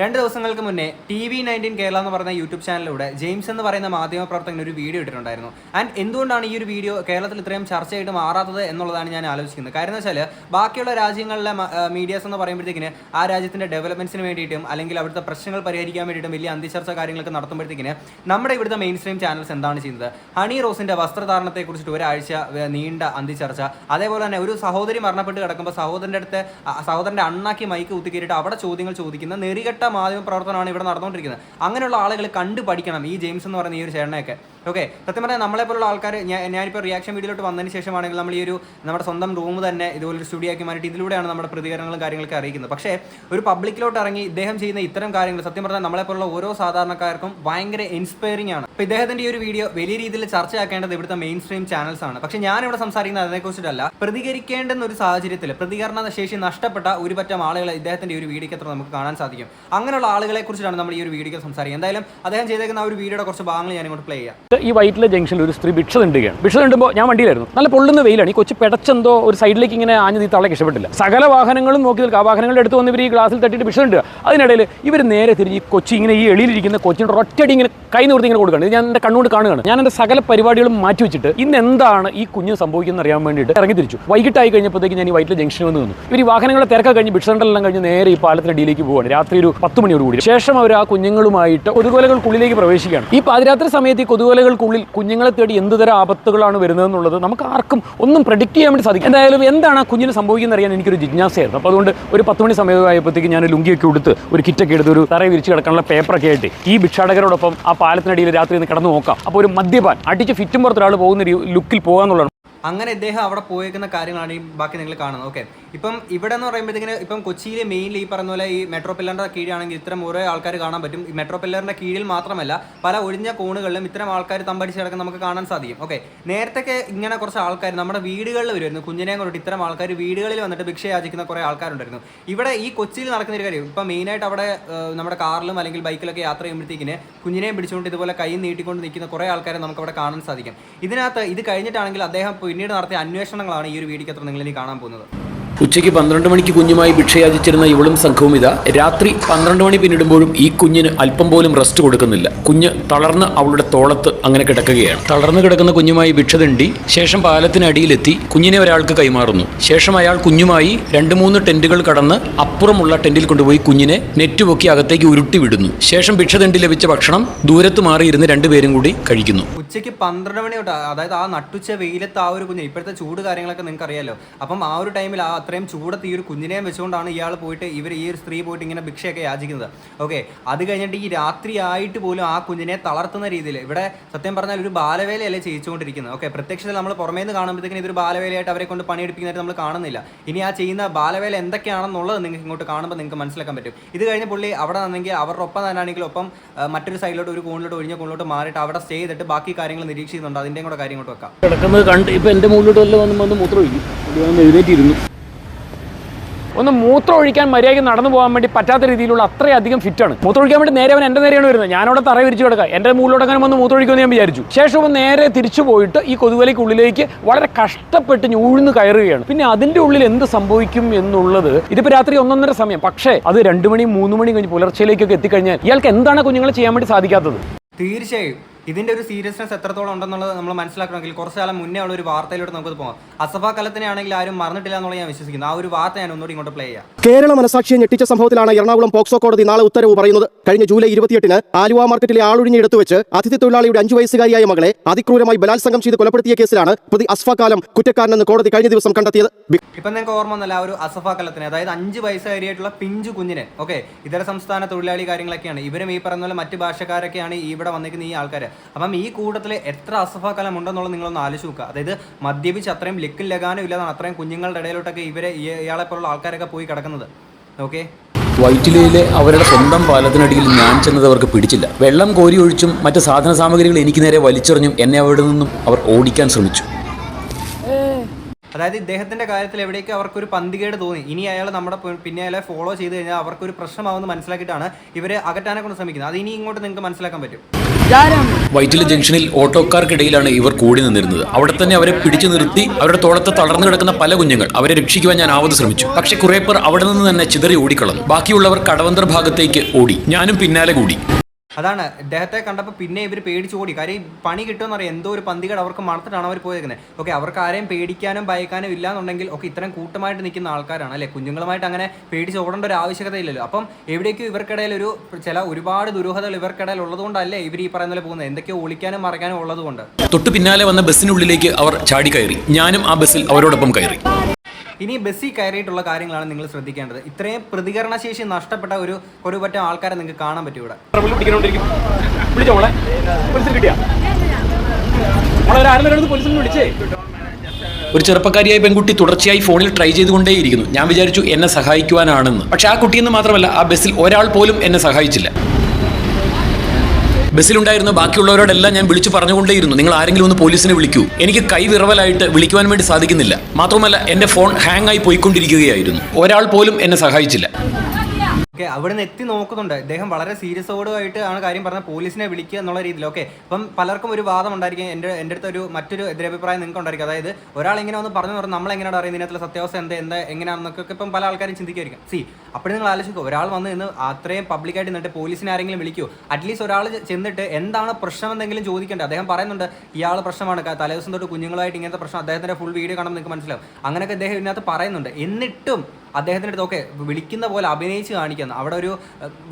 രണ്ട് ദിവസങ്ങൾക്ക് മുന്നേ ടി വി നയന്റീൻ കേരള എന്ന് പറയുന്ന യൂട്യൂബ് ചാനലിലൂടെ ജെയിംസ് എന്ന് പറയുന്ന മാധ്യമ പ്രവർത്തകൻ ഒരു വീഡിയോ ഇട്ടിട്ടുണ്ടായിരുന്നു. ആൻഡ് എന്തുകൊണ്ടാണ് ഈ ഒരു വീഡിയോ കേരളത്തിൽ ഇത്രയും ചർച്ചയായിട്ട് മാറാത്തത് എന്നുള്ളതാണ് ഞാൻ ആലോചിക്കുന്നത്. കാരണം എന്ന് വെച്ചാൽ ബാക്കിയുള്ള രാജ്യങ്ങളിലെ മീഡിയാസ് എന്ന് പറയുമ്പോഴത്തേക്കിന് ആ രാജ്യത്തിന്റെ ഡെവലപ്മെന്റ്സിന് വേണ്ടിയിട്ടും അല്ലെങ്കിൽ അവിടുത്തെ പ്രശ്നങ്ങൾ പരിഹരിക്കാൻ വേണ്ടിയിട്ടും വലിയ അന്തിചർച്ച കാര്യങ്ങളൊക്കെ നടത്തുമ്പോഴത്തേക്കിന് നമ്മുടെ ഇവിടുത്തെ മെയിൻ സ്ട്രീം ചാനൽസ് എന്താണ് ചെയ്യുന്നത്? ഹണി റോസിന്റെ വസ്ത്രധാരണത്തെ കുറിച്ചിട്ട് ഒരാഴ്ച നീണ്ട അന്തിചർച്ച. അതേപോലെ തന്നെ ഒരു സഹോദരി മരണപ്പെട്ട് കിടക്കുമ്പോൾ സഹോദരന്റെ അടുത്ത് സഹോദരന്റെ അണ്ണാക്കി മൈക്ക് കുത്തിക്കേറിയിട്ട് അവിടെ ചോദ്യങ്ങൾ ചോദിക്കുന്ന നെറികെട്ട മാധ്യമ പ്രവർത്തനമാണ് ഇവിടെ നടന്നുകൊണ്ടിരിക്കുന്നത്. അങ്ങനെയുള്ള ആളുകൾ കണ്ടു പഠിക്കണം ഈ ജെയിംസ് എന്ന് പറയുന്ന ഈ ഒരു ചേട്ടനെയൊക്കെ. ഓക്കെ സത്യം പറഞ്ഞാൽ നമ്മളെ പോലുള്ള ആൾക്കാർ ഞാൻ ഞാനിപ്പോൾ റിയാക്ഷൻ വീഡിയോയിലോട്ട് വന്നതിന് ശേഷമാണെങ്കിൽ നമ്മൾ ഈ ഒരു നമ്മുടെ സ്വന്തം റൂം തന്നെ ഇതുപോലെ ഒരു സ്റ്റുഡിയോ ആക്കി മാറ്റി ഇതിലൂടെയാണ് നമ്മുടെ പ്രതികരണങ്ങളും കാര്യങ്ങളൊക്കെ അറിയിക്കുന്നത്. പക്ഷേ ഒരു പബ്ലിക്കിലോട്ട് ഇറങ്ങി ഇദ്ദേഹം ചെയ്യുന്ന ഇത്തരം കാര്യങ്ങൾ സത്യം പറഞ്ഞാൽ നമ്മളെ പോലുള്ള ഓരോ സാധാരണക്കാർക്കും ഭയങ്കര ഇൻസ്പയറിംഗ് ആണ്. അപ്പോൾ ഇദ്ദേഹത്തിന്റെ ഈ ഒരു വീഡിയോ വലിയ രീതിയിൽ ചർച്ചയാക്കേണ്ടത് ഇവിടുത്തെ മെയിൻ സ്ട്രീം ചാനൽസ് ആണ്. പക്ഷേ ഞാൻ ഇവിടെ സംസാരിക്കുന്നത് അതിനെക്കുറിച്ചിട്ടല്ല പ്രതികരിക്കേണ്ടെന്ന ഒരു സാഹചര്യത്തിൽ പ്രതികരണ ശേഷി നഷ്ടപ്പെട്ട ഒരു പറ്റം ആളുകളെ ഇദ്ദേഹത്തിന്റെ ഒരു വീഡിയോക്കത്ര നമുക്ക് കാണാൻ സാധിക്കും. അങ്ങനെയുള്ള ആളുകളെ കുറിച്ചിട്ടാണ് നമ്മൾ ഈ ഒരു വീഡിയോ സംസാരിക്കുക എന്തായാലും അദ്ദേഹം ചെയ്തേക്കുന്ന ആ ഒരു വീഡിയോയുടെ കുറച്ച് ഭാഗങ്ങൾ ഞാൻ ഇങ്ങോട്ട് പ്ലേ ചെയ്യാം. ഈ വൈറ്റിലെ ജംഗ്ഷനിൽ ഒരു സ്ത്രീ ഭിക്ഷ തിണ്ടുകയാണ്. ഭിക്ഷ തിണ്ടുമ്പോൾ ഞാൻ വണ്ടിയിലായിരുന്നു. നല്ല പൊള്ളുന്ന വെയിലാണ്. ഈ കൊച്ചു പെടച്ചെന്തോ ഒരു സൈഡിലേക്ക് ഇങ്ങനെ ആഞ്ഞു നീ തള്ളക്ക് ഇഷ്ടപ്പെട്ടില്ല സകല വാഹനങ്ങളും നോക്കി നിൽക്കുക. ആ വാഹനങ്ങളുടെ അടുത്ത് വന്ന് ഇവർ ഈ ഗ്ലാസ്സിൽ തട്ടിയിട്ട് ഭിക്ഷ തിണ്ടുക. അതിനിടയിൽ ഇവർ നേരെ തിരിഞ്ഞ് ഈ കൊച്ചി ഇങ്ങനെ ഈ എളിയിലിരിക്കുന്ന കൊച്ചിന്റെ ഒറ്റയടി ഇങ്ങനെ കൈ നിർത്തി ഇങ്ങനെ കൊടുക്കുകയാണ്. ഇത് ഞാൻ എന്റെ കണ്ണുകൊണ്ട് കാണുകയാണ്. ഞാൻ എന്റെ സകല പരിപാടികളും മാറ്റി വെച്ചിട്ട് ഇന്ന് എന്താണ് ഈ കുഞ്ഞ് സംഭവിക്കുന്നത് അറിയാൻ വേണ്ടിയിട്ട് ഇറങ്ങി തിരിച്ചു. വൈകിട്ടായി കഴിഞ്ഞപ്പോഴത്തേക്ക് ഞാൻ ഈ വൈറ്റിലെ ജംഗ്ഷനിൽ വന്ന് നിന്നു. ഇവർ ഈ വാഹനങ്ങളെ തിരക്കൊക്കെ കഴിഞ്ഞ് ഭിക്ഷ തിണ്ടെല്ലാം കഴിഞ്ഞ് നേരെ ഈ പാലത്തിന്റെ അടിയിലേക്ക് പോവുകയാണ്. രാത്രി ഒരു പത്ത് മണിയോട് കൂടി. ശേഷം അവർ ആ കുഞ്ഞുങ്ങളുമായിട്ട് കൊതുകുലകൾക്കുള്ളിലേക്ക് പ്രവേശിക്കുകയാണ്. ഈ പാതിരാത്രി സമയത്ത് ഈ കൊതുകുലകൾക്കുള്ളിൽ കുഞ്ഞുങ്ങളെ തേടി എന്തുതരം ആപത്തുകളാണ് വരുന്നതെന്നുള്ളത് നമുക്ക് ആർക്കും ഒന്നും പ്രഡിക്റ്റ് ചെയ്യാൻ വേണ്ടി സാധിക്കും എന്തായാലും എന്താണ് ആ കുഞ്ഞിന് സംഭവിക്കുന്നത് അറിയാൻ എനിക്കൊരു ജിജ്ഞാസയായിരുന്നു. അപ്പോൾ അതുകൊണ്ട് ഒരു പത്ത് മണി സമയമായപ്പോഴത്തേക്ക് ഞാൻ ലുങ്കിയൊക്കെ എടുത്ത് ഒരു കിറ്റൊക്കെ എടുത്ത് ഒരു തറ വിരിച്ച് കിടക്കാനുള്ള പേപ്പറൊക്കെ ആയിട്ട് ഈ ഭിക്ഷാടകരോടൊപ്പം ആ പാലത്തിനടിയിൽ രാത്രി ഒന്ന് കിടന്ന് നോക്കാം. അപ്പോൾ ഒരു മദ്യപാൻ അടിച്ച് ഫിറ്റും പുറത്തൊരാൾ പോകുന്ന ഒരു ലുക്കിൽ പോകാന്നുള്ളതാണ്. അങ്ങനെ ഇദ്ദേഹം അവിടെ പോയേക്കുന്ന കാര്യങ്ങളാണ് ഈ ബാക്കി നിങ്ങൾ കാണുന്നത്. ഓക്കെ ഇപ്പം ഇവിടെ എന്ന് പറയുമ്പോഴത്തേക്കിന് ഇപ്പം കൊച്ചിയിലെ മെയിൻലി ഈ പറഞ്ഞ പോലെ ഈ മെട്രോ പില്ലറിന്റെ കീഴിലാണെങ്കിൽ ഇത്തരം ഓരോ ആൾക്കാർ കാണാൻ പറ്റും. ഈ മെട്രോ പില്ലറിന്റെ കീഴിൽ മാത്രമല്ല പല ഒഴിഞ്ഞ കോണുകളിലും ഇത്തരം ആൾക്കാർ തമ്പടിച്ച് കിടക്കുന്ന നമുക്ക് കാണാൻ സാധിക്കും. ഓക്കെ നേരത്തെ ഇങ്ങനെ കുറച്ച് ആൾക്കാർ നമ്മുടെ വീടുകളിൽ വരുമായിരുന്നു. കുഞ്ഞിനെയും കൊണ്ടിട്ട് ഇത്തരം ആൾക്കാർ വീടുകളിൽ വന്നിട്ട് ഭിക്ഷ യാചിക്കുന്ന കുറേ ആൾക്കാരുണ്ടായിരുന്നു. ഇവിടെ ഈ കൊച്ചിയിൽ നടക്കുന്ന ഒരു കാര്യം ഇപ്പം മെയിനായിട്ട് അവിടെ നമ്മുടെ കാറിലും അല്ലെങ്കിൽ ബൈക്കിലൊക്കെ യാത്ര ചെയ്യുമ്പോഴത്തേക്കിന് കുഞ്ഞിനെയും പിടിച്ചുകൊണ്ട് ഇതുപോലെ കൈ നീട്ടിക്കൊണ്ട് നിൽക്കുന്ന കുറേ ആൾക്കാരെ നമുക്ക് അവിടെ കാണാൻ സാധിക്കും. ഇതിനകത്ത് ഇത് കഴിഞ്ഞിട്ടാണെങ്കിൽ അദ്ദേഹം പിന്നീട് നടത്തിയ അന്വേഷണങ്ങളാണ് ഈ ഒരു വീഡിയോക്കകത്ത് നിങ്ങൾ ഇനി കാണാൻ പോകുന്നത്. ഉച്ചയ്ക്ക് പന്ത്രണ്ട് മണിക്ക് കുഞ്ഞുമായി ഭിക്ഷയാചിച്ചിരുന്ന ഇവളും സംഘവും ഇതാ. രാത്രി പന്ത്രണ്ട് മണി പിന്നിടുമ്പോഴും ഈ കുഞ്ഞിന് അല്പം പോലും റെസ്റ്റ് കൊടുക്കുന്നില്ല. കുഞ്ഞ് തളർന്ന് അവളുടെ തോളത്ത് അങ്ങനെ കിടക്കുകയാണ്. തളർന്നു കിടക്കുന്ന കുഞ്ഞുമായി ഭിക്ഷ തിണ്ടി ശേഷം പാലത്തിനടിയിലെത്തി കുഞ്ഞിനെ ഒരാൾക്ക് കൈമാറുന്നു. ശേഷം അയാൾ കുഞ്ഞുമായി രണ്ട് മൂന്ന് ടെന്റുകൾ കടന്ന് അപ്പുറമുള്ള ടെന്റിൽ കൊണ്ടുപോയി കുഞ്ഞിനെ നെറ്റ് പൊക്കി അകത്തേക്ക് ഉരുട്ടി വിടുന്നു. ശേഷം ഭിക്ഷ തിണ്ടി ലഭിച്ച ഭക്ഷണം ദൂരത്ത് മാറിയിരുന്ന് രണ്ടുപേരും കൂടി കഴിക്കുന്നു. ഉച്ചയ്ക്ക് പന്ത്രണ്ട് മണി തൊട്ട് അതായത് ആ നട്ടുച്ച വെയിലത്ത് ആ ഒരു കുഞ്ഞ് ഇപ്പോഴത്തെ ചൂട് കാര്യങ്ങളൊക്കെ നിങ്ങൾക്ക് അറിയാലോ അപ്പം ആ ഒരു ടൈമിൽ ആ അത്രയും ചൂടത്ത് ഈ ഒരു കുഞ്ഞിനെയും വെച്ചുകൊണ്ടാണ് ഇയാൾ പോയിട്ട് ഇവർ ഈ ഒരു സ്ത്രീ പോയിട്ട് ഇങ്ങനെ ഭിക്ഷയൊക്കെ യാചിക്കുന്നത്. ഓക്കെ അത് കഴിഞ്ഞിട്ട് ഈ രാത്രി ആയിട്ട് പോലും ആ കുഞ്ഞിനെ തളർത്തുന്ന രീതിയിൽ ഇവിടെ സത്യം പറഞ്ഞാൽ ഒരു ബാലവേലയല്ലേ ചെയ്യിച്ചുകൊണ്ടിരിക്കുന്നത്. ഓക്കെ പ്രത്യക്ഷത്തിൽ നമ്മൾ പുറമേ നിന്ന് കാണുമ്പോഴത്തേക്കും ഇതൊരു ബാലവേലയായിട്ട് അവരെ കൊണ്ട് പണിയെടുപ്പിക്കുന്നതായിട്ട് നമ്മൾ കാണുന്നില്ല. ഇനി ആ ചെയ്യുന്ന ബാലവേല എന്തൊക്കെയാണെന്നുള്ളത് നിങ്ങൾക്ക് ഇങ്ങോട്ട് കാണുമ്പോൾ നിങ്ങൾക്ക് മനസ്സിലാക്കാൻ പറ്റും. ഇത് കഴിഞ്ഞ് പുള്ളി അവിടെ നിന്നെങ്കിൽ അവരുടെ ഒപ്പം തന്നെയാണെങ്കിൽ ഒപ്പം മറ്റൊരു സൈഡിലോട്ട് ഒരു കോണിലോട്ട് ഒഴിഞ്ഞ കോണിലോട്ട് മാറിയിട്ട് അവിടെ സ്റ്റേ ചെയ്തിട്ട് ബാക്കി കാര്യങ്ങൾ നിരീക്ഷിക്കുന്നുണ്ട്. അതിന്റെയും കൂടെ കാര്യം ഇങ്ങോട്ട് വെക്കാം. കിടക്കുന്നത് കണ്ട് ഇപ്പം എന്റെ മുകളിലോട്ട് വല്ല വന്ന് വന്ന് മൂത്രം ഒഴിക്കും ഒന്ന് എഴുന്നേറ്റിരുന്നു. ഒന്ന് മൂത്രം ഒഴിക്കാൻ മര്യാദയ്ക്ക് നടന്നു പോകാൻ വേണ്ടി പറ്റാത്ത രീതിയിലുള്ള അത്രയധികം ഫിറ്റാണ് മൂത്രം ഒഴിക്കാൻ വേണ്ടി നേരെ അവൻ എന്റെ നേരെയാണ് വരുന്നത്. ഞാനവിടെ തറ വിരിച്ചു കിടക്കുക എന്റെ മുകളിലോട്ട് അങ്ങനെ വന്ന് മൂത്രം ഒഴിക്കുമെന്ന് ഞാൻ വിചാരിച്ചു. ശേഷം അവൻ നേരെ തിരിച്ചു പോയിട്ട് ഈ കൊതുവലയ്ക്ക് ഉള്ളിലേക്ക് വളരെ കഷ്ടപ്പെട്ട് ഞൂഴ്ന്ന് കയറുകയാണ്. പിന്നെ അതിന്റെ ഉള്ളിൽ എന്ത് സംഭവിക്കും എന്നുള്ളത് ഇതിപ്പോൾ രാത്രി ഒന്നൊന്നര സമയം. പക്ഷേ അത് രണ്ടു മണി മൂന്ന് മണി കഴിഞ്ഞ് പുലർച്ചയിലേക്കൊക്കെ എത്തിക്കഴിഞ്ഞാൽ ഇയാൾക്ക് എന്താണ് കുഞ്ഞുങ്ങളെ ചെയ്യാൻ വേണ്ടി സാധിക്കാത്തത്? തീർച്ചയായും. ഇതിന്റെ ഒരു സീരിയസ്നെസ് എത്രത്തോളം ഉണ്ടെന്നുള്ളത് നമ്മൾ മനസ്സിലാക്കണമെങ്കിൽ കുറച്ച് കാലം മുന്നേ ഉള്ള ഒരു വാർത്തയിലോട്ട് നമുക്ക് പോകാം. അസഫ കലത്തിനെ ആണെങ്കിൽ ആരും മറന്നിട്ടില്ല എന്നുള്ള ഞാൻ വിശ്വസിക്കുന്നു. ആ ഒരു വാർത്ത ഞാൻ ഒന്നുകൂടി ഇങ്ങോട്ട് പ്ലേ ചെയ്യാം. കേരള മനസാക്ഷിയെ ഞെട്ടിച്ച സംഭവത്തിലാണ് എറണാകുളം പോക്സോ കോടതി നാളെ ഉത്തരവ് പറയുന്നത്. കഴിഞ്ഞ ജൂലൈ ഇരുപത്തിയെട്ടിന് ആലുവ മാർക്കറ്റിലെ ആളൊഴിഞ്ഞ് എടുത്തു വെച്ച് അതിഥി തൊഴിലാളിയുടെ അഞ്ചു വയസ്സുകാരിയായ മകളെ അതിക്രൂരമായി ബലാത്സംഗം ചെയ്ത് കൊലപ്പെടുത്തിയ കേസിലാണ് പ്രതി അസ്ഫ കാലം കുറ്റക്കാരനെന്ന് കോടതി കഴിഞ്ഞ ദിവസം കണ്ടെത്തിയത്. ഇപ്പം നിങ്ങൾക്ക് ഓർമ്മ ഒന്നല്ല ഒരു അസഫ കലത്തിന്. അതായത് അഞ്ച് വയസ്സുകാരിയായിട്ടുള്ള പിഞ്ചു കുഞ്ഞിനെ. ഓക്കെ ഇതര സംസ്ഥാന തൊഴിലാളി കാര്യങ്ങളൊക്കെയാണ്. ഇവരും ഈ പറഞ്ഞ പോലെ മറ്റ് ഭാഷക്കാരൊക്കെയാണ് ഇവിടെ വന്നിരിക്കുന്ന ഈ ആൾക്കാർ അപ്പം ഈ കൂട്ടത്തിൽ എത്ര അസഫാക്കലം ഉണ്ടെന്നുള്ളത് നിങ്ങളൊന്ന് ആലോചിച്ച് നോക്കുക. അതായത് മദ്യപിച്ച് അത്രയും ലിക്കും ലഗാനും ഇല്ലാതാണ് അത്രയും കുഞ്ഞുങ്ങളുടെ ഇടയിലോട്ടൊക്കെ ഇവരെ ഇയാളെ പോലുള്ള ആൾക്കാരൊക്കെ പോയി കിടക്കുന്നത്. ഓക്കെ? വൈറ്റിലയിലെ അവരുടെ സ്വന്തം പാലത്തിനടിയിൽ ഞാൻ ചെന്നത് അവർക്ക് പിടിച്ചില്ല. വെള്ളം കോരി ഒഴിച്ചും മറ്റ് സാധന സാമഗ്രികൾ എനിക്ക് നേരെ വലിച്ചെറിഞ്ഞും എന്നെ അവിടെ നിന്നും അവർ ഓടിക്കാൻ ശ്രമിച്ചു. അതായത് ഇദ്ദേഹത്തിന്റെ കാര്യത്തിൽ എവിടേക്ക് അവർക്കൊരു പന്തികേട് തോന്നി. ഇനി അയാൾ നമ്മുടെ പിന്നെ അയാളെ ഫോളോ ചെയ്ത് കഴിഞ്ഞാൽ അവർക്കൊരു പ്രശ്നമാവുമെന്ന് മനസ്സിലാക്കിയിട്ടാണ് ഇവരെ അകറ്റാനെ കൊണ്ട് ശ്രമിക്കുന്നത്. അത് ഇനി ഇങ്ങോട്ട് നിങ്ങൾക്ക് മനസ്സിലാക്കാൻ പറ്റും. വൈറ്റില ജംഗ്ഷനിൽ ഓട്ടോക്കാർക്കിടയിലാണ് ഇവർ കൂടി നിന്നിരുന്നത്. അവിടെ തന്നെ അവരെ പിടിച്ചു നിർത്തി അവരുടെ തോളത്തെ തളർന്നു കിടക്കുന്ന പല കുഞ്ഞുങ്ങൾ അവരെ രക്ഷിക്കുവാൻ ഞാൻ ആവത് ശ്രമിച്ചു. പക്ഷെ കുറെ പേർ അവിടെ നിന്ന് തന്നെ ചിതറി ഓടിക്കളഞ്ഞു. ബാക്കിയുള്ളവർ കടവന്തർ ഭാഗത്തേക്ക് ഓടി. ഞാനും പിന്നാലെ കൂടി. അതാണ് ഇദ്ദേഹത്തെ കണ്ടപ്പോൾ പിന്നെ ഇവർ പേടിച്ച് ഓടി. കാര്യം പണി കിട്ടുമെന്ന് അറിയാം എന്തോ ഒരു പന്തികേട് അവർക്ക് മണത്തിട്ടാണ് അവർ പോയേക്കുന്നത് ഓക്കെ അവർക്ക് ആരെയും പേടിക്കാനും ഭയക്കാനും ഇല്ല എന്നുണ്ടെങ്കിൽ ഒക്കെ ഇത്രയും കൂട്ടമായിട്ട് നിൽക്കുന്ന ആൾക്കാരാണ് അല്ലേ? കുഞ്ഞുങ്ങളുമായിട്ട് അങ്ങനെ പേടിച്ച് ഓടേണ്ട ഒരു ആവശ്യകത ഇല്ലല്ലോ. അപ്പം എവിടേക്കും ഇവർക്കിടയിൽ ഒരു ചില ഒരുപാട് ദുരൂഹതകൾ ഇവർക്കിടയിൽ ഉള്ളതുകൊണ്ടല്ലേ ഇവർ ഈ പറയുന്ന പോലെ പോകുന്നത്? എന്തൊക്കെയോ ഒളിക്കാനും മറക്കാനും ഉള്ളതുകൊണ്ട്. തൊട്ട് പിന്നാലെ വന്ന ബസ്സിനുള്ളിലേക്ക് അവർ ചാടി കയറി. ഞാനും ആ ബസ്സിൽ അവരോടൊപ്പം കയറി. ഇനി ബസ്സിൽ കയറിയിട്ടുള്ള കാര്യങ്ങളാണ് നിങ്ങൾ ശ്രദ്ധിക്കേണ്ടത്. ഇത്രയും പ്രതികരണശേഷി നഷ്ടപ്പെട്ട ഒരു ഒരു പറ്റം ആൾക്കാരെ നിങ്ങൾക്ക് കാണാൻ പറ്റും ഇവിടെ ഒരു ചെറുപ്പക്കാരിയായ പെൺകുട്ടി തുടർച്ചയായി ഫോണിൽ ട്രൈ ചെയ്തുകൊണ്ടേയിരിക്കുന്നു. ഞാൻ വിചാരിച്ചു എന്നെ സഹായിക്കുവാനാണെന്ന്. പക്ഷെ ആ കുട്ടിയെന്ന് മാത്രമല്ല ആ ബസ്സിൽ ഒരാൾ പോലും എന്നെ സഹായിച്ചില്ല. ബസ്സിലുണ്ടായിരുന്ന ബാക്കിയുള്ളവരോടെല്ലാം ഞാൻ വിളിച്ചു പറഞ്ഞുകൊണ്ടേയിരുന്നു. നിങ്ങൾ ആരെങ്കിലും ഒന്ന് പോലീസിനെ വിളിക്കൂ. എനിക്ക് കൈ വിറവലായിട്ട് വിളിക്കുവാൻ വേണ്ടി സാധിക്കുന്നില്ല. മാത്രമല്ല എന്റെ ഫോൺ ഹാങ് ആയി പോയിക്കൊണ്ടിരിക്കുകയായിരുന്നു. ഒരാൾ പോലും എന്നെ സഹായിച്ചില്ല. ഓക്കെ അവിടെ നിന്ന് എത്തി നോക്കുന്നുണ്ട്. അദ്ദേഹം വളരെ സീരിയസ് സീരിയസോടുമായിട്ട് ആണ് കാര്യം പറഞ്ഞത്. പോലീസിനെ വിളിക്കുക എന്നുള്ള രീതിയിൽ. ഓക്കെ അപ്പം പലർക്കും ഒരു വാദം ഉണ്ടായിരിക്കും. എന്റെ എന്റെ അടുത്ത് ഒരു മറ്റൊരു എതിരഭിപ്രായം നിങ്ങൾക്ക് ഉണ്ടായിരിക്കും. അതായത് ഒരാൾ ഇങ്ങനെ ഒന്ന് പറഞ്ഞു പറഞ്ഞു നമ്മൾ എങ്ങനെയാണ് അറിയുന്നത്? ഇതിനകത്തുള്ള സത്യാവസ്ഥ എന്താ എന്താ എങ്ങനെയാണെന്നൊക്കെ ഇപ്പം പല ആൾക്കാരും ചിന്തിക്കായിരിക്കും സി അപ്പോൾ നിങ്ങൾ ആലോചിക്കുക ഒരാൾ വന്ന് ഇന്ന് അത്രയും പബ്ലിക്കായിട്ട് നിന്നിട്ട് പോലീസിനെ ആരെങ്കിലും വിളിക്കൂ. അറ്റ്ലീസ്റ്റ് ഒരാൾ ചെന്നിട്ട് എന്താണ് പ്രശ്നം എന്തെങ്കിലും ചോദിക്കേണ്ടത് അദ്ദേഹം പറയുന്നുണ്ട് ഇയാൾ പ്രശ്നമാണ്. തലേ തലേദിവസം തൊട്ട് കുഞ്ഞുങ്ങളായിട്ട് ഇങ്ങനത്തെ പ്രശ്നം അദ്ദേഹത്തിന്റെ ഫുൾ വീഡിയോ കാണുമ്പോൾ നിങ്ങൾക്ക് മനസ്സിലാവും. അങ്ങനെയൊക്കെ അദ്ദേഹം ഇതിനകത്ത് പറയുന്നുണ്ട്. എന്നിട്ടും അദ്ദേഹത്തിന്റെ അടുത്ത് ഓക്കെ വിളിക്കുന്ന പോലെ അഭിനയിച്ച് കാണിക്കുന്നു. അവിടെ ഒരു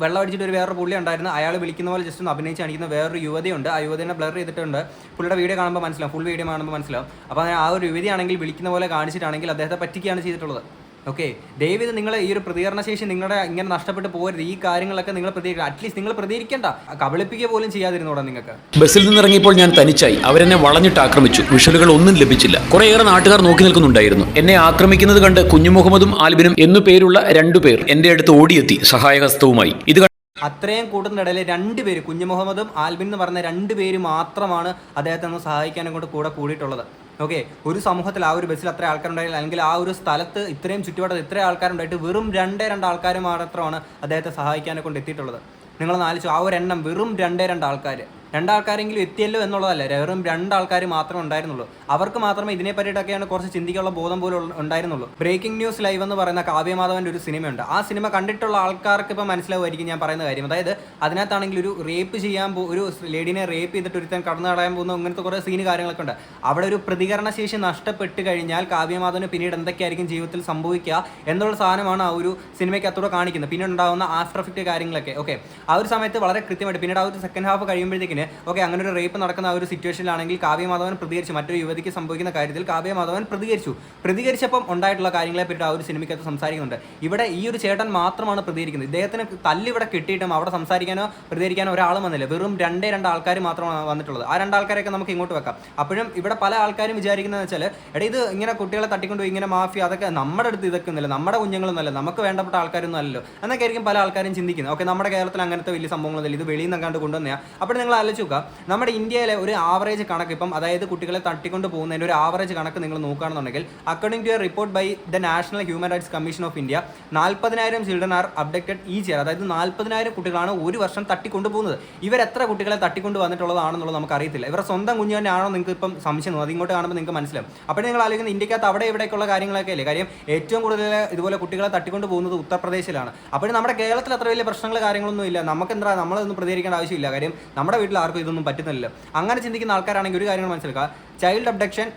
വെള്ളം അടിച്ചിട്ട് ഒരു വേറൊരു പുള്ളി ഉണ്ടായിരുന്നു. അയാൾ വിളിക്കുന്ന പോലെ ജസ്റ്റ് ഒന്ന് അഭിനയിച്ച് കാണിക്കുന്ന വേറൊരു യുവതിയുണ്ട്. ആ യുവതിനെ ബ്ലർ ചെയ്തിട്ടുണ്ട്. പുള്ളിയുടെ വീഡിയോ കാണുമ്പോൾ മനസ്സിലാവും. ഫുൾ വീഡിയോ കാണുമ്പോൾ മനസ്സിലാവും. അപ്പോൾ ആ ഒരു യുവതിയാണെങ്കിൽ വിളിക്കുന്ന പോലെ കാണിച്ചിട്ടാണെങ്കിൽ അദ്ദേഹത്തെ പറ്റിക്കുകയാണ് ചെയ്തിട്ടുള്ളത്. ഓക്കെ ദയവിത് നിങ്ങൾ ഈ ഒരു പ്രതികരണശേഷി നിങ്ങളുടെ ഇങ്ങനെ നഷ്ടപ്പെട്ട് പോകരുത്. ഈ കാര്യങ്ങളൊക്കെ നിങ്ങൾ പ്രതികരിക്കുക അറ്റ്ലീസ്റ്റ് നിങ്ങൾ പ്രതികരിക്കേണ്ട. കബളിപ്പിക്കുക പോലും ചെയ്യാതിരുന്നോടാ നിങ്ങൾക്ക് ബസ്സിൽ നിന്ന് ഇറങ്ങിയപ്പോൾ ഞാൻ തനിച്ചായി. അവരെന്നെ വളഞ്ഞിട്ട് ആക്രമിച്ചു. വിഷലുകൾ ഒന്നും ലഭിച്ചില്ല. കുറേയേറെ നാട്ടുകാർ നോക്കി നിൽക്കുന്നുണ്ടായിരുന്നു. എന്നെ ആക്രമിക്കുന്നത് കണ്ട് കുഞ്ഞു മുഹമ്മദും ആൽബിനും എന്നു പേരുള്ള രണ്ടുപേർ എന്റെ അടുത്ത് ഓടിയെത്തി. സഹായഹസ്തവുമായി. ഇത് അത്രയും കൂട്ടത്തിന്റെ ഇടയിൽ രണ്ട് പേര് കുഞ്ഞു മുഹമ്മദും ആൽബിൻ എന്ന് പറഞ്ഞ രണ്ട് പേര് മാത്രമാണ് അദ്ദേഹത്തെ ഒന്ന് സഹായിക്കാനും കൊണ്ട് കൂടെ കൂടിയിട്ടുള്ളത്. ഓക്കെ ഒരു സമൂഹത്തിൽ ആ ഒരു ബസ്സിൽ അത്ര ആൾക്കാരുണ്ടായില്ല. അല്ലെങ്കിൽ ആ ഒരു സ്ഥലത്ത് ഇത്രയും ചുറ്റുപാടത്ത് ഇത്രയും ആൾക്കാരുണ്ടായിട്ട് വെറും രണ്ടേ രണ്ട് ആൾക്കാർ മാത്രമാണ് അദ്ദേഹത്തെ സഹായിക്കാനെ കൊണ്ട് എത്തിയിട്ടുള്ളത്. നിങ്ങളൊന്ന് ആലോചിച്ചു ആ ഒരു എണ്ണം വെറും രണ്ടേ രണ്ട് ആൾക്കാർ രണ്ടാൾക്കാരെങ്കിലും എത്തിയല്ലോ എന്നുള്ളതല്ല? വെറും രണ്ടാൾക്കാർ മാത്രമേ ഉണ്ടായിരുന്നുള്ളൂ. അവർക്ക് മാത്രമേ ഇതിനെ പറ്റിയിട്ടൊക്കെയാണ് കുറച്ച് ചിന്തിക്കാനുള്ള ബോധം പോലും ഉണ്ടായിരുന്നുള്ളൂ. ബ്രേക്കിംഗ് ന്യൂസ് ലൈവ് എന്ന് പറയുന്ന കാവ്യമാധവന്റെ ഒരു സിനിമയുണ്ട്. ആ സിനിമ കണ്ടിട്ടുള്ള ആൾക്കാർക്ക് ഇപ്പം മനസ്സിലാവുമായിരിക്കും ഞാൻ പറയുന്ന കാര്യം. അതായത് അതിനകത്താണെങ്കിൽ ഒരു റേപ്പ് ചെയ്യാൻ ഒരു ലേഡീനെ റേപ്പ് ചെയ്തിട്ട് ഒരുത്തൻ കടന്നു കളയാൻ പോകുന്ന അങ്ങനത്തെ കുറേ സീന് കാര്യങ്ങളൊക്കെ ഉണ്ട്. അവിടെ ഒരു പ്രതികരണശേഷി നഷ്ടപ്പെട്ട് കഴിഞ്ഞാൽ കാവ്യമാധവന് പിന്നീട് എന്തൊക്കെയായിരിക്കും ജീവിതത്തിൽ സംഭവിക്കുക എന്നുള്ള സാധനമാണ് ആ ഒരു സിനിമയ്ക്കത്തൂടെ കാണിക്കുന്നത്. പിന്നെ ഉണ്ടാകുന്ന ആഫ്റ്റർ എഫക്റ്റ് കാര്യങ്ങളൊക്കെ. ഓക്കെ ആ ഒരു സമയത്ത് വളരെ കൃത്യമായിട്ട് പിന്നീട് ആ ഒരു സെക്കൻഡ് ഹാഫ് കഴിയുമ്പോഴത്തേക്കിന് ഓക്കെ അങ്ങനെ ഒരു റേപ്പ് നടക്കുന്ന ആ ഒരു സിറ്റുവേഷനിലാണെങ്കിൽ കാവ്യ മാധവൻ പ്രതികരിച്ചു. മറ്റൊരു യുവതിക്ക് സംഭവിക്കുന്ന കാര്യത്തിൽ കാവ്യ മാധവൻ പ്രതികരിച്ചു. പ്രതികരിച്ചപ്പം ഉണ്ടായിട്ടുള്ള കാര്യങ്ങളെ പറ്റി ആ ഒരു സിനിമയ്ക്കകത്ത് സംസാരിക്കുന്നുണ്ട്. ഇവിടെ ഈ ഒരു ചേട്ടൻ മാത്രമാണ് പ്രതികരിക്കുന്നത്. ഇദ്ദേഹത്തിന് തല്ലിവിടെ കിട്ടിയിട്ടും അവിടെ സംസാരിക്കാനോ പ്രതികരിക്കാനോ ഒരാളും വന്നില്ല. വെറും രണ്ടേ രണ്ട് ആൾക്കാർ മാത്രമാണ് വന്നിട്ടുള്ളത്. ആ രണ്ടാൾക്കാരെയൊക്കെ നമുക്ക് ഇങ്ങോട്ട് വെക്കാം. അപ്പോഴും ഇവിടെ പല ആൾക്കാരും വിചാരിക്കുന്നത് വെച്ചാൽ എടാ ഇത് ഇങ്ങനെ കുട്ടികളെ തട്ടിക്കൊണ്ടുപോയി ഇങ്ങനെ മാഫിയ അതൊക്കെ നമ്മുടെ അടുത്ത് ഇതൊക്കെ ഒന്നുമില്ല നമ്മുടെ കുഞ്ഞുങ്ങളൊന്നുമല്ല നമുക്ക് വേണ്ടപ്പെട്ട ആൾക്കാരൊന്നും അല്ലല്ലോ. എന്നൊക്കെ ആയിരിക്കും പല ആൾക്കാരും ചിന്തിക്കുന്നത്. ഓക്കെ നമ്മുടെ കേരളത്തിൽ അങ്ങനത്തെ വലിയ സംഭവങ്ങളൊന്നുമില്ല. ഇത് വെളിയിൽ നിന്നങ്ങാണ്ട് കൊണ്ടുവന്നെയാണ് അപ്പോൾ നിങ്ങൾ ആലോചിച്ച് നോക്കുക. നമ്മുടെ ഇന്ത്യയിലെ ഒരു ആവറേജ് കണക്ക് ഇപ്പം അതായത് കുട്ടികളെ തട്ടിക്കൊണ്ട് പോകുന്നതിന്റെ ഒരു ആവറേജ് കണക്ക് നിങ്ങൾ നോക്കുകയാണെന്നുണ്ടെങ്കിൽ according to a report by the National Human Rights Commission of India നാൽപ്പതിനായിരം children are abducted each year അതായത് നാൽപ്പതിനായിരം കുട്ടികളാണ് ഒരു വർഷം തട്ടിക്കൊണ്ട് പോകുന്നത്. ഇവർ എത്ര കുട്ടികളെ തട്ടിക്കൊണ്ട് വന്നിട്ടുള്ളതാണെന്നുള്ളത് നമുക്ക് അറിയത്തില്ല ഇവരുടെ സ്വന്തം കുഞ്ഞു തന്നെയാണോ നിങ്ങൾക്ക് ഇപ്പം സംശയം അത് അതിങ്ങോട്ട് കാണുമ്പോൾ നിങ്ങൾക്ക് മനസ്സിലാവും. അപ്പോൾ നിങ്ങൾ ആലോചിക്കുന്നത് ഇന്ത്യക്കകത്ത് അവിടെ ഇവിടേക്കുള്ള കാര്യങ്ങളൊക്കെ അല്ലേ? കാര്യം ഏറ്റവും കൂടുതൽ ഇതുപോലെ കുട്ടികളെ തട്ടിക്കൊണ്ട് പോകുന്നത് ഉത്തർപ്രദേശിലാണ്. അപ്പോൾ നമ്മുടെ കേരളത്തിൽ അത്ര വലിയ പ്രശ്നങ്ങൾ കാര്യങ്ങളൊന്നും ഇല്ല. നമുക്ക് എന്താ നമ്മളൊന്നും പ്രതികരിക്കേണ്ട ആവശ്യമില്ല. കാര്യം നമ്മുടെ വീട്ടിൽ ആർക്കും ഇതൊന്നും പറ്റുന്നില്ല അങ്ങനെ ചിന്തിക്കുന്ന ആൾക്കാരാണെങ്കിൽ ഒരു കാര്യങ്ങൾ മനസ്സിലാക്കുക. ചൈൽഡ് അബ്ഡക്ഷൻ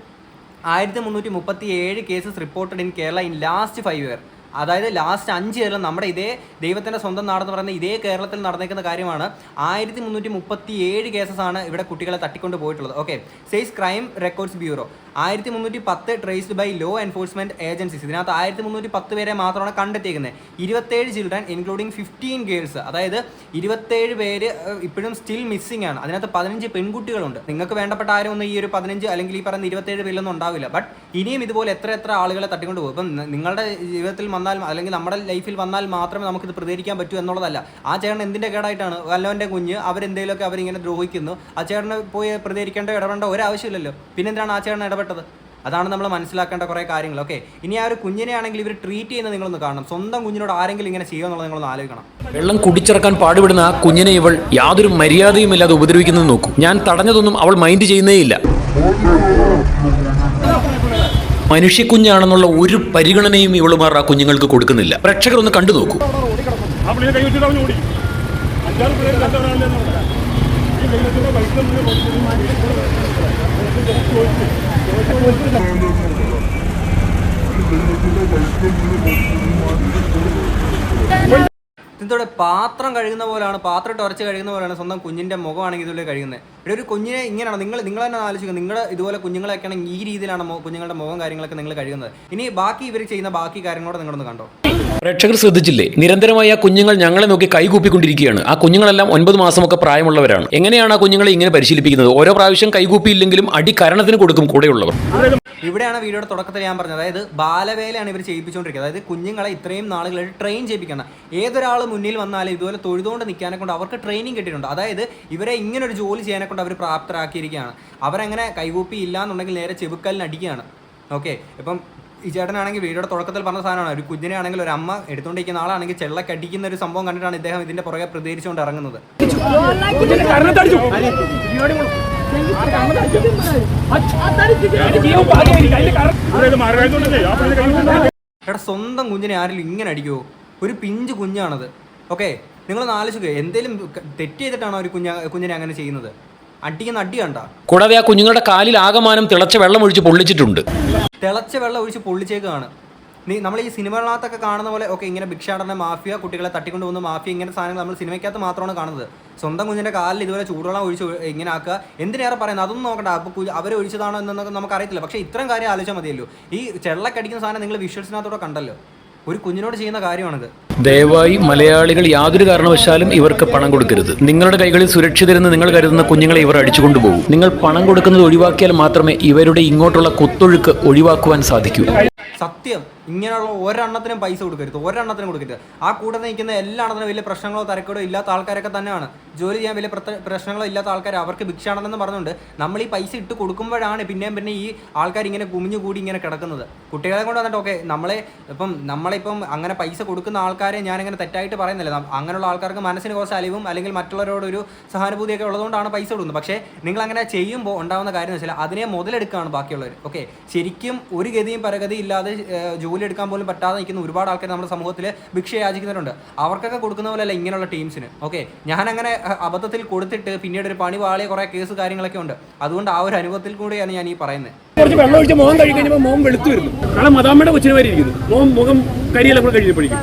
ആയിരത്തി മുന്നൂറ്റി മുപ്പത്തി ഏഴ് cases reported in Kerala in last five year അതായത് ലാസ്റ്റ് അഞ്ച് കേരളം നമ്മുടെ ഇതേ ദൈവത്തിന്റെ സ്വന്തം നാടെന്ന് പറയുന്ന ഇതേ കേരളത്തിൽ നടന്നേക്കുന്ന കാര്യമാണ്. ആയിരത്തി മുന്നൂറ്റി മുപ്പത്തി ഏഴ് കേസസാണ് ഇവിടെ കുട്ടികളെ തട്ടിക്കൊണ്ട് പോയിട്ടുള്ളത്. Okay says Crime Records Bureau ആയിരത്തി മുന്നൂറ്റി പത്ത് traced by law enforcement agencies ഇതിനകത്ത് ആയിരത്തി മുന്നൂറ്റി പത്ത് പേരെ മാത്രമാണ് കണ്ടെത്തിയിരിക്കുന്നത് ഇരുപത്തേഴ് ചിൽഡ്രൻ ഇൻക്ലൂഡിങ് ഫിഫ്റ്റീൻ ഗേൾസ് അതായത് ഇരുപത്തേഴ് പേര് ഇപ്പോഴും സ്റ്റിൽ മിസ്സിംഗ് ആണ്. അതിനകത്ത് പതിനഞ്ച് പെൺകുട്ടികളുണ്ട്. നിങ്ങൾക്ക് വേണ്ടപ്പെട്ട ആരും ഒന്നും ഈ ഒരു പതിനഞ്ച് അല്ലെങ്കിൽ ഈ പറയുന്ന ഇരുപത്തേഴ് പേരിലൊന്നും ഉണ്ടാവില്ല. ബട്ട് ഇനിയും ഇതുപോലെ എത്ര എത്ര ആളുകളെ തട്ടിക്കൊണ്ട് പോകും? ഇപ്പം നിങ്ങളുടെ ജീവിതത്തിൽ വന്നാൽ അല്ലെങ്കിൽ നമ്മുടെ ലൈഫിൽ വന്നാൽ മാത്രമേ നമുക്കിത് പ്രതികരിക്കാൻ പറ്റൂ എന്നുള്ളതല്ല. ആ ചേട്ടൻ എന്തിന്റെ കേടായിട്ടാണ്? വല്ലവന്റെ കുഞ്ഞ് അവരെന്തെങ്കിലുമൊക്കെ അവരിങ്ങനെ ദ്രോഹിക്കുന്നു. ആ ചേട്ടന് പോയി പ്രതികരിക്കേണ്ട ഇടപെടേണ്ട ഒരാവശ്യമില്ലല്ലോ. പിന്നെന്തിനാണ് ആ ചേട്ടൻ ഇടപെട്ടത്? അതാണ് നമ്മൾ മനസ്സിലാക്കേണ്ട കുറേ കാര്യങ്ങൾ. ഓക്കെ. ഇനി ആ ഒരു കുഞ്ഞിനെ ആണെങ്കിൽ ഇവർ ട്രീറ്റ് ചെയ്യുന്നത് നിങ്ങളൊന്ന് കാണണം. സ്വന്തം കുഞ്ഞിനോട് ആരെങ്കിലും ഇങ്ങനെ ചെയ്യുക എന്നുള്ളത് നിങ്ങളൊന്ന് ആലോചിക്കണം. വെള്ളം കുടിച്ചിറക്കാൻ പാടുപെടുന്ന ആ കുഞ്ഞിനെ ഇവൾ യാതൊരു മര്യാദയുമില്ലാതെ ഉപദ്രവിക്കുന്നത് നോക്കും. ഞാൻ തടഞ്ഞതൊന്നും അവൾ മൈൻഡ് ചെയ്യുന്നേയില്ല. മനുഷ്യക്കുഞ്ഞാണെന്നുള്ള ഒരു പരിഗണനയും ഇവളുമാർ ആ കുഞ്ഞുങ്ങൾക്ക് കൊടുക്കുന്നില്ല. പ്രേക്ഷകർ ഒന്ന് കണ്ടു നോക്കൂ. ഇതിലൂടെ പാത്രം കഴുകുന്ന പോലെയാണ് പാത്രം ഉരച്ച് കഴുകുന്ന പോലെയാണ് സ്വന്തം കുഞ്ഞിന്റെ മുഖമാണെങ്കിൽ ഇതുപോലെ കഴുകുന്നത് ഇവിടെ ഒരു കുഞ്ഞിനെ ഇങ്ങനെയാണ് നിങ്ങൾ നിങ്ങൾ തന്നെ ആലോചിക്കുക. നിങ്ങൾ ഇതുപോലെ കുഞ്ഞുങ്ങളെയൊക്കെയാണെങ്കിൽ ഈ രീതിയിലാണ് കുഞ്ഞുങ്ങളുടെ മുഖം കാര്യങ്ങളൊക്കെ നിങ്ങൾ കഴുകുന്നത്. ഇനി ബാക്കി ഇവർ ചെയ്യുന്ന ബാക്കി കാര്യങ്ങളോട് നിങ്ങളൊന്ന് കണ്ടോ? പ്രേക്ഷകർ ശ്രദ്ധിച്ചില്ലേ? നിരന്തരമായി ആ കുഞ്ഞുങ്ങൾ ഞങ്ങളെ നോക്കി കൈകൂപ്പിക്കൊണ്ടിരിക്കുകയാണ് ആ കുഞ്ഞുങ്ങളെല്ലാം ഒൻപത് മാസമൊക്കെ പ്രായമുള്ളവരാണ്. എങ്ങനെയാണ് ആ കുഞ്ഞുങ്ങളെ ഇങ്ങനെ പരിശീലിപ്പിക്കുന്നത്? ഓരോ പ്രാവശ്യം കൈകൂപ്പിയില്ലെങ്കിലും അടി കരണത്തിന് കൊടുക്കും കൂടെയുള്ളവർ. ഇവിടെയാണ് വീഡിയോയുടെ തുടക്കത്തിൽ ഞാൻ പറഞ്ഞത്. അതായത് ബാലവേലയാണ് ഇവർ ചെയ്യിപ്പിച്ചുകൊണ്ടിരിക്കുന്നത് അതായത് കുഞ്ഞുങ്ങളെ ഇത്രയും നാളുകളായിട്ട് ട്രെയിൻ ചെയ്യിപ്പിക്കണം. ഏതൊരാൾ മുന്നിൽ വന്നാലും ഇതുപോലെ തൊഴുതുകൊണ്ട് നിൽക്കാനെ കൊണ്ട് അവർക്ക് ട്രെയിനിങ് കിട്ടിയിട്ടുണ്ട്. അതായത് ഇവരെ ഇങ്ങനെ ഒരു ജോലി ചെയ്യാനെ കൊണ്ട് അവർ പ്രാപ്തരാക്കിയിരിക്കുകയാണ്. അവരങ്ങനെ കൈകൂപ്പി ഇല്ല എന്നുണ്ടെങ്കിൽ നേരെ ചെവുക്കലിന് അടിക്കുകയാണ്. ഓക്കെ ഇപ്പം ഈ ചേട്ടനാണെങ്കിൽ വീഡിയോയുടെ തുടക്കത്തിൽ പറഞ്ഞ സാധനമാണ്. ഒരു കുഞ്ഞിനെ ആണെങ്കിൽ ഒരു അമ്മ എടുത്തുകൊണ്ടിരിക്കുന്ന ആളാണെങ്കിൽ ചെള്ളക്ക് അടിക്കുന്ന ഒരു സംഭവം കണ്ടിട്ടാണ് ഇദ്ദേഹം ഇതിന്റെ പുറകെ പ്രതികരിച്ചുകൊണ്ട് ഇറങ്ങുന്നത്. എടാ സ്വന്തം കുഞ്ഞിനെ ആരെങ്കിലും ഇങ്ങനെ അടിക്കുമോ ഒരു പിഞ്ച് കുഞ്ഞാണത്. ഓക്കെ നിങ്ങൾ ആലോചിക്കുക എന്തേലും തെറ്റ് ചെയ്തിട്ടാണോ ഒരു കുഞ്ഞ കുഞ്ഞിനെ അങ്ങനെ ചെയ്യുന്നത്? അടിക്കുന്ന അടി കണ്ട? കൂടാതെ ആ കുഞ്ഞുങ്ങളുടെ കാലിൽ ആകമാനം തിളച്ച വെള്ളം ഒഴിച്ച് പൊള്ളിച്ചിട്ടുണ്ട്. തിളച്ച വെള്ളം ഒഴിച്ച് പൊള്ളിച്ചേക്കാണ്. നീ നമ്മൾ ഈ സിനിമകളിനകത്തൊക്കെ കാണുന്ന പോലെ ഓക്കെ ഇങ്ങനെ ഭിക്ഷാടന മാഫിയ കുട്ടികളെ തട്ടിക്കൊണ്ട് പോകുന്ന മാഫിയ ഇങ്ങനെ സാധനങ്ങൾ നമ്മൾ സിനിമയ്ക്കകത്ത് മാത്രമാണ് കാണുന്നത്. സ്വന്തം കുഞ്ഞിന്റെ കാലിൽ ഇതുപോലെ ചൂടുവെള്ളം ഒഴിച്ച് ഇങ്ങനെ ആക്കുക. എന്തിനേറെ പറയുന്നത് അതൊന്നും നോക്കണ്ട. അപ്പോൾ അവർ ഒഴിച്ചതാണോ എന്നൊക്കെ നമുക്ക് അറിയത്തില്ല പക്ഷേ ഇത്രയും കാര്യം ആലോചിച്ചാൽ മതിയല്ലോ. ഈ ചെള്ളക്കടിക്കുന്ന സാധനം നിങ്ങൾ വിഷ്വൽസിനകത്തോടെ കണ്ടല്ലോ. ഒരു കുഞ്ഞിനോട് ചെയ്യുന്ന കാര്യമാണിത്. ദയവായി മലയാളികൾ യാതൊരു കാരണവശാലും ഇവർക്ക് പണം കൊടുക്കരുത്. നിങ്ങളുടെ കൈകളിൽ സുരക്ഷിതരെന്ന് നിങ്ങൾ കരുതുന്ന കുഞ്ഞുങ്ങളെ ഇവർ അടിച്ചുകൊണ്ടുപോകും നിങ്ങൾ പണം കൊടുക്കുന്നത് ഒഴിവാക്കിയാൽ മാത്രമേ ഇവരുടെ ഇങ്ങോട്ടുള്ള കുത്തൊഴുക്ക് ഒഴിവാക്കുവാൻ സാധിക്കൂ. സത്യം. ഇങ്ങനെയുള്ള ഒരെണ്ണത്തിനും പൈസ കൊടുക്കരുത് ഒരെണ്ണത്തിനും കൊടുക്കരുത്. ആ കൂടെ നിൽക്കുന്ന എല്ലാ എണ്ണത്തിനും വലിയ പ്രശ്നങ്ങളോ തിരക്കടോ ഇല്ലാത്ത ആൾക്കാരൊക്കെ തന്നെയാണ്. ജോലി ചെയ്യാൻ വലിയ പ്രശ്നങ്ങളോ ഇല്ലാത്ത ആൾക്കാർ അവർക്ക് ഭിക്ഷാണെന്ന് പറഞ്ഞുകൊണ്ട് നമ്മൾ ഈ പൈസ ഇട്ട് കൊടുക്കുമ്പോഴാണ് പിന്നെയും പിന്നെ ഈ ആൾക്കാർ ഇങ്ങനെ കുമിഞ്ഞു കൂടി ഇങ്ങനെ കിടക്കുന്നത്. കുട്ടികളെ കൊണ്ട് വന്നിട്ട് ഓക്കെ നമ്മളെ ഇപ്പം നമ്മളിപ്പം അങ്ങനെ പൈസ കൊടുക്കുന്ന ആൾക്കാരെ ഞാനിങ്ങനെ തെറ്റായിട്ട് പറയുന്നില്ല. അങ്ങനെയുള്ള ആൾക്കാർക്ക് മനസ്സിന് കുറച്ച് അലിവും അല്ലെങ്കിൽ മറ്റുള്ളവരോടൊരു സഹാനുഭൂതിയൊക്കെ ഉള്ളതുകൊണ്ടാണ് പൈസ കൊടുക്കുന്നത്. പക്ഷേ നിങ്ങൾ അങ്ങനെ ചെയ്യുമ്പോൾ ഉണ്ടാകുന്ന കാര്യം എന്ന് വെച്ചാൽ അതിനെ മുതലെടുക്കുകയാണ് ബാക്കിയുള്ളവർ. ഓക്കെ ശരിക്കും ഒരു ഗതിയും പരഗതി ഇല്ലാതെ ഏഹ്, ജോലി എടുക്കാൻ പോലും പറ്റാതെ നിൽക്കുന്ന ഒരുപാട് ആൾക്കാർ നമ്മുടെ സമൂഹത്തിൽ ഭിക്ഷ യാചിക്കുന്നവരുണ്ട് അവർക്കൊക്കെ കൊടുക്കുന്ന പോലെയല്ല ഇങ്ങനെയുള്ള ടീംസിന്. ഓക്കെ? ഞാൻ അങ്ങനെ അബദ്ധത്തിൽ കൊടുത്തിട്ട് പിന്നീട് ഒരു പണി വാളിയ കുറേ കേസ് കാര്യങ്ങളൊക്കെ ഉണ്ട്. അതുകൊണ്ട് ആ ഒരു അനുഭവത്തിൽ കൂടിയാണ് ഞാൻ ഈ പറയുന്നത് കുറച്ച് വെള്ളം ഒഴിച്ച് മുഖം കഴുകി കഴിഞ്ഞപ്പോൾ മുഖം വെളുത്തു വരുന്നു. കാരണം മദാമ്മയുടെ കൊച്ചിനുമായിരിക്കുന്നു ഇരിക്കുന്നു. മുഖം കരിയെല്ലാം കൂടെ കഴിഞ്ഞപ്പോഴേക്കും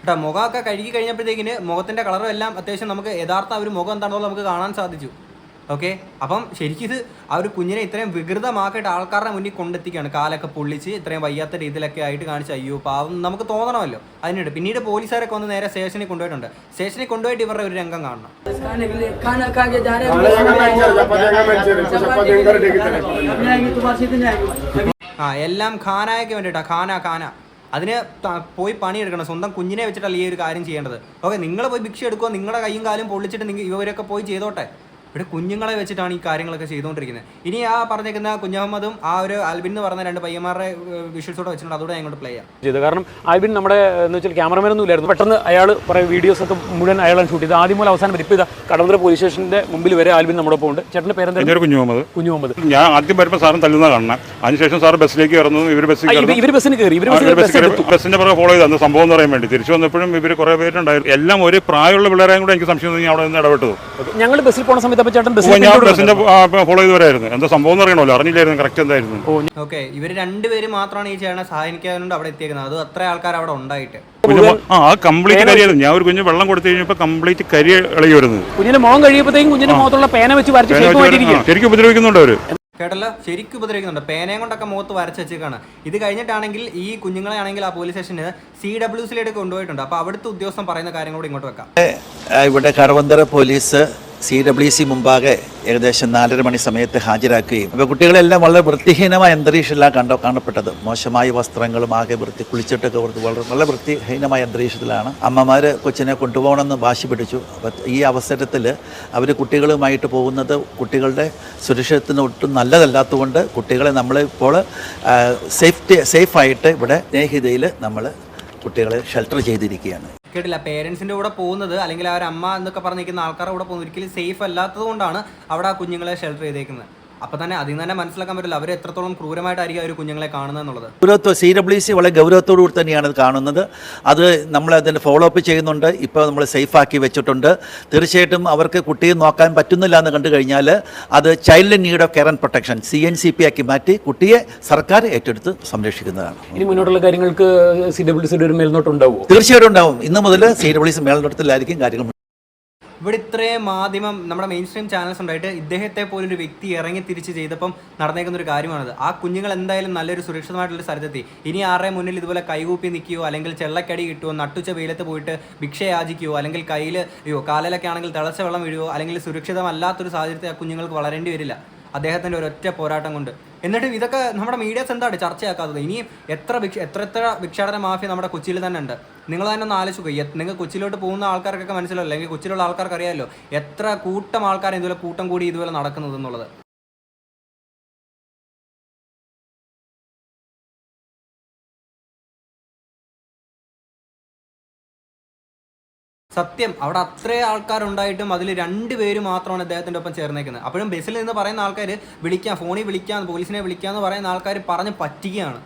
കേട്ടോ മുഖമൊക്കെ കഴുകി കഴിഞ്ഞപ്പോഴത്തേക്കിന് മുഖത്തിന്റെ കളറും എല്ലാം അത്യാവശ്യം നമുക്ക് യഥാർത്ഥ ഒരു മുഖം എന്താണെന്നുള്ളത് നമുക്ക് കാണാൻ സാധിച്ചു. ഓക്കെ അപ്പം ശരിക്കും ഇത് ആ ഒരു കുഞ്ഞിനെ ഇത്രയും വികൃതമാക്കിയിട്ട് ആൾക്കാരുടെ മുന്നിൽ കൊണ്ടെത്തിക്കുകയാണ്. കാലൊക്കെ പൊള്ളിച്ച് ഇത്രയും വയ്യാത്ത രീതിയിലൊക്കെ ആയിട്ട് കാണിച്ച് അയ്യോ പാവം നമുക്ക് തോന്നണമല്ലോ. അതിനിടെ പിന്നീട് പോലീസുകാരൊക്കെ വന്ന് നേരെ സ്റ്റേഷനിൽ കൊണ്ടുപോയിട്ടുണ്ട്. സ്റ്റേഷനിൽ കൊണ്ടുപോയിട്ട് ഇവരുടെ ഒരു രംഗം കാണണം. ആ എല്ലാം ഖാനായ്ക്ക് വേണ്ടിയിട്ടാണ് ഖാന ഖാന. അതിന് പോയി പണിയെടുക്കണം. സ്വന്തം കുഞ്ഞിനെ വെച്ചിട്ടല്ല ഈ ഒരു കാര്യം ചെയ്യേണ്ടത്. ഓക്കെ നിങ്ങൾ പോയി ഭിക്ഷ എടുക്കുക നിങ്ങളുടെ കൈയും കാലും പൊള്ളിച്ചിട്ട് നിങ്ങൾ ഇവരൊക്കെ പോയി ചെയ്തോട്ടെ? ഇവിടെ കുഞ്ഞുങ്ങളെ വെച്ചിട്ടാണ് ഈ കാര്യങ്ങളൊക്കെ ചെയ്തുകൊണ്ടിരിക്കുന്നത്. ഇനി ആ പറഞ്ഞേക്കുന്ന കുഞ്ഞഹമ്മദും ആ ഒരു ആൽബിൻ എന്ന് പറഞ്ഞ രണ്ട് പയ്യന്മാരുടെ വിഷ്വൽസോടെ വെച്ചിട്ടുണ്ട്. അതോടെ ഞങ്ങൾ പ്ലേ ചെയ്യാം. ചെയ്തു. കാരണം ആൽബിൻ നമ്മുടെ എന്ന് വെച്ചാൽ ക്യാമറമാൻ ഒന്നും ഇല്ലായിരുന്നു. പെട്ടെന്ന് അയാൾ കുറേ വീഡിയോസ് ഒക്കെ മുഴുവൻ അയാളാണ് ഷൂട്ട് ചെയ്ത് ആദ്യം മുതൽ അവസാനം വരെ. ഇപ്പോൾ ഇതാ കടന്തര പോലീസ് സ്റ്റേഷന്റെ മുമ്പിൽ വരെ ആൽബിൻ നമ്മുടെ ഒപ്പം ഉണ്ട്. ചേട്ടന്റെ പേരെന്താ കുഞ്ഞു മുഹമ്മദ് കുഞ്ഞു മുഹമ്മദ് ഞാൻ ആദ്യം വരുമ്പോൾ സാറും തല്ലുന്ന കാണണം. അതിനുശേഷം സാർ ബസ്സിലേക്ക് കയറുന്നു. ഇവർ ബസ്സിൽ ഇവർ ബസ്സിന് കയറി. ഇവർ ബസ്സിന്റെ പുറകെ ഫോളോ ചെയ്തു സംഭവം എന്ന് പറയാൻ വേണ്ടി. തിരിച്ചു വന്നപ്പോഴും ഇവർ കുറേ പേരുണ്ടായിരുന്നു. എല്ലാം ഒരു പ്രായമുള്ള പിള്ളേരെയും കൂടെ എനിക്ക് സംശയം തോന്നി അവിടെ നിന്ന് ഇടപെട്ടു ഞങ്ങൾ ബസ്സിൽ പോണ സമയത്ത് അപ്പോൾ ചേട്ടൻ ഞാൻ ബസ്സിന്റെ ഫോളോ ചെയ്ത് വരായിരുന്നു എന്താ സംഭവം എന്ന് അറിയണമല്ലോ? അറിഞ്ഞില്ലായിരുന്നു കറക്റ്റ് എന്തായിരുന്നു? ഓക്കെ ഇവർ രണ്ടുപേര് മാത്രമാണ് ഈ ചേട്ടനെ സഹായിക്കാനുണ്ട് അവിടെ എത്തിയേക്കുന്നത്. അത് അത്ര ആൾക്കാർ അവിടെ ഉണ്ടായിട്ട്. കുഞ്ഞു ആ കംപ്ലീറ്റ് കരിയായിരുന്നു ഞാൻ ഒരു കുഞ്ഞ് വെള്ളം കൊടുത്തു കഴിഞ്ഞപ്പോൾ കംപ്ലീറ്റ് കരി ഇളകി വരുന്നത് കുഞ്ഞിന്റെ മോൻ കഴിയുമ്പോഴത്തേക്കും കുഞ്ഞിന്റെ മുഖത്തുള്ള പേന വെച്ച് വരച്ച് ശരിക്കും ഉപദ്രവിക്കുന്നുണ്ട് അവർ. കേട്ടല്ലോ? ശരിക്കും ഉപദ്രവിക്കുന്നുണ്ട്. പേനയും കൊണ്ടൊക്കെ മുഖത്ത് വരച്ച് വെച്ചേക്കാണ്. ഇത് കഴിഞ്ഞിട്ടാണെങ്കിൽ ഈ കുഞ്ഞുങ്ങളെ ആണെങ്കിൽ ആ പോലീസ് സ്റ്റേഷന് സി ഡബ്ല്യു സിയിലേക്ക് കൊണ്ടുപോയിട്ടുണ്ട്. അപ്പോൾ അവിടുത്തെ ഉദ്യോഗസ്ഥൻ പറയുന്ന കാര്യങ്ങളോട് ഇങ്ങോട്ട് വെക്കാം. ഇവിടെ കറവന്തര പോലീസ് സി ഡബ്ല്യു സി മുമ്പാകെ ഏകദേശം നാലര മണി സമയത്ത് ഹാജരാക്കുകയും. അപ്പോൾ കുട്ടികളെല്ലാം വളരെ വൃത്തിഹീനമായ അന്തരീക്ഷത്തിലാണ് കണ്ട കാണപ്പെട്ടത്. മോശമായ വസ്ത്രങ്ങളും ആകെ വൃത്തി കുളിച്ചിട്ടൊക്കെ വൃത്തി വളരെ വളരെ വൃത്തിഹീനമായ അന്തരീക്ഷത്തിലാണ്. അമ്മമാർ കൊച്ചിനെ കൊണ്ടുപോകണമെന്ന് വാശി പിടിച്ചു. അപ്പം ഈ അവസരത്തിൽ അവർ കുട്ടികളുമായിട്ട് പോകുന്നത് കുട്ടികളുടെ സുരക്ഷിതത്തിന് ഒട്ടും നല്ലതല്ലാത്തതുകൊണ്ട് കുട്ടികളെ നമ്മളിപ്പോൾ സേഫ്റ്റി സേഫായിട്ട് ഇവിടെ സ്നേഹിതയിൽ നമ്മൾ കുട്ടികളെ ഷെൽട്ടർ ചെയ്തിരിക്കുകയാണ്. കേട്ടില്ല. പേരൻസിന്റെ കൂടെ പോകുന്നത് അല്ലെങ്കിൽ അമ്മ എന്നൊക്കെ പറഞ്ഞിരിക്കുന്ന ആൾക്കാരുടെ കൂടെ പോകുന്നത് ഒരിക്കലും സേഫ് അല്ലാത്തത് കൊണ്ടാണ് അവിടെ ആ കുഞ്ഞുങ്ങളെ ഷെൽട്ടർ ചെയ്തേക്കുന്നത്. അപ്പൊ തന്നെ അതിൽ നിന്ന് തന്നെ മനസ്സിലാക്കാൻ പറ്റില്ല. അവർ എത്രത്തോളം ക്രൂരമായിട്ടായിരിക്കും അവർ ഒരു കുഞ്ഞുങ്ങളെ കാണുന്നത് എന്നുള്ളത്. ഗൗരവത്വം സി ഡബ്ല്യു സി വളരെ ഗൗരവത്തോടു കൂടി തന്നെയാണ് കാണുന്നത്. അത് നമ്മൾ അതിന്റെ ഫോളോ അപ്പ് ചെയ്യുന്നുണ്ട്. ഇപ്പോൾ നമ്മൾ സേഫ് ആക്കി വെച്ചിട്ടുണ്ട്. തീർച്ചയായിട്ടും അവർക്ക് കുട്ടിയെ നോക്കാൻ പറ്റുന്നില്ല എന്ന് കണ്ടു കഴിഞ്ഞാൽ അത് child need of care and protection C N C P ആക്കി മാറ്റി കുട്ടിയെ സർക്കാർ ഏറ്റെടുത്ത് സംരക്ഷിക്കുന്നതാണ്. ഇനി മുന്നോട്ടുള്ള കാര്യങ്ങൾക്ക് സി ഡബ്ല്യു സിയുടെ ഒരു മേൽനോട്ടുണ്ടാവുമോ തീർച്ചയായിട്ടും ഉണ്ടാവും. ഇന്ന് മുതൽ സി ഡബ്ല്യു സി മേൽനോട്ടത്തിലായിരിക്കും കാര്യങ്ങൾ ഇവിടെ ഇത്രയും മാധ്യമം നമ്മുടെ മെയിൻ സ്ട്രീം ചാനൽസ് ഉണ്ടായിട്ട് ഇദ്ദേഹത്തെ പോലൊരു വ്യക്തി ഇറങ്ങി തിരിച്ച് ചെയ്തപ്പം നടന്നേക്കുന്ന ഒരു കാര്യമാണത്. ആ കുഞ്ഞുങ്ങൾ എന്തായാലും നല്ലൊരു സുരക്ഷിതമായിട്ടുള്ള സ്ഥലത്തെത്തി. ഇനി ആരുടെ മുന്നിൽ ഇതുപോലെ കൈകൂപ്പി നിൽക്കുകയോ അല്ലെങ്കിൽ ചെള്ളക്കടി കിട്ടുമോ നട്ടുച്ച വെയിലത്ത് പോയിട്ട് ഭിക്ഷ യാചിക്കുകയോ അല്ലെങ്കിൽ കയ്യിൽ അയ്യോ കാലിലൊക്കെ ആണെങ്കിൽ തിളച്ച വെള്ളം വീഴുവോ അല്ലെങ്കിൽ സുരക്ഷിതമല്ലാത്തൊരു സാഹചര്യത്തിൽ ആ കുഞ്ഞുങ്ങൾക്ക് വളരേണ്ടി വരില്ല. അദ്ദേഹത്തിന്റെ ഒരൊറ്റ പോരാട്ടം കൊണ്ട്. എന്നിട്ടും ഇതൊക്കെ നമ്മുടെ മീഡിയാസ് എന്താണ് ചർച്ചയാക്കാത്തത്? ഇനിയും എത്ര ഭിക്ഷ എത്ര എത്ര ഭിക്ഷാടന മാഫിയ നമ്മുടെ കൊച്ചിയിൽ തന്നെ ഉണ്ട്? നിങ്ങൾ തന്നെ ഒന്ന് ആലോചിക്കുക നിങ്ങൾ കൊച്ചിയിലോട്ട് പോകുന്ന ആൾക്കാർക്കൊക്കെ മനസ്സിലല്ലോ അല്ലെങ്കിൽ കൊച്ചിയിലുള്ള ആൾക്കാർക്ക് അറിയാമല്ലോ എത്ര കൂട്ടം ആൾക്കാർ ഇതുപോലെ കൂട്ടം കൂടി ഇതുപോലെ നടക്കുന്നത് എന്നുള്ളത്. സത്യം. അവിടെ അത്രേ ആൾക്കാരുണ്ടായിട്ടും അതിൽ രണ്ട് പേര് മാത്രമാണ് അദ്ദേഹത്തിന്റെ ഒപ്പം ചേർന്നേക്കുന്നത്. അപ്പോഴും ബസ്സിൽ നിന്ന് പറയുന്ന ആൾക്കാർ വിളിക്കാം ഫോണിൽ വിളിക്കാം പോലീസിനെ വിളിക്കാമെന്ന് പറയുന്ന ആൾക്കാർ പറഞ്ഞ് പറ്റിക്കുകയാണ്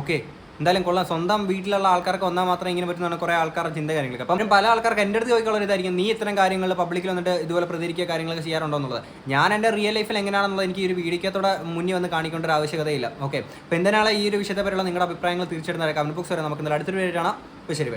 ഓക്കെ. എന്തായാലും കൊള്ളാം. സ്വന്തം വീട്ടിലുള്ള ആൾക്കാർക്ക് വന്നാൽ മാത്രമേ ഇങ്ങനെ പറ്റുന്നതാണ് കുറേ ആൾക്കാരുടെ ചിന്ത കാര്യങ്ങളൊക്കെ അപ്പം പല ആൾക്കാർക്ക് എന്റെ അടുത്ത് ചോദിക്കാനുള്ള ഇതായിരിക്കും. നീ ഇത്തരം കാര്യങ്ങൾ പബ്ലിക്കിൽ വന്നിട്ട് ഇതുപോലെ പ്രതികരിക്കുക കാര്യങ്ങളൊക്കെ ചെയ്യാറുണ്ടോ എന്നുള്ളത്. ഞാൻ എന്റെ റിയൽ ലൈഫിൽ എങ്ങനെയാണെന്നുള്ളത് എനിക്ക് ഈ ഒരു വീഡിയോക്കത്തോടെ മുന്നിൽ വന്ന് കാണിക്കേണ്ട ഒരു ആവശ്യകതയില്ല. ഓക്കെ. അപ്പോൾ എന്തിനാണ് ഈ ഒരു വിഷയത്തെ പറ്റിയുള്ള നിങ്ങളുടെ അഭിപ്രായങ്ങൾ തീർച്ചയായിട്ടും കമന്റ് ബോക്സ് വരെ നമുക്ക് ഇന്നലെ അടുത്തൊരു അപ്പോൾ ശരി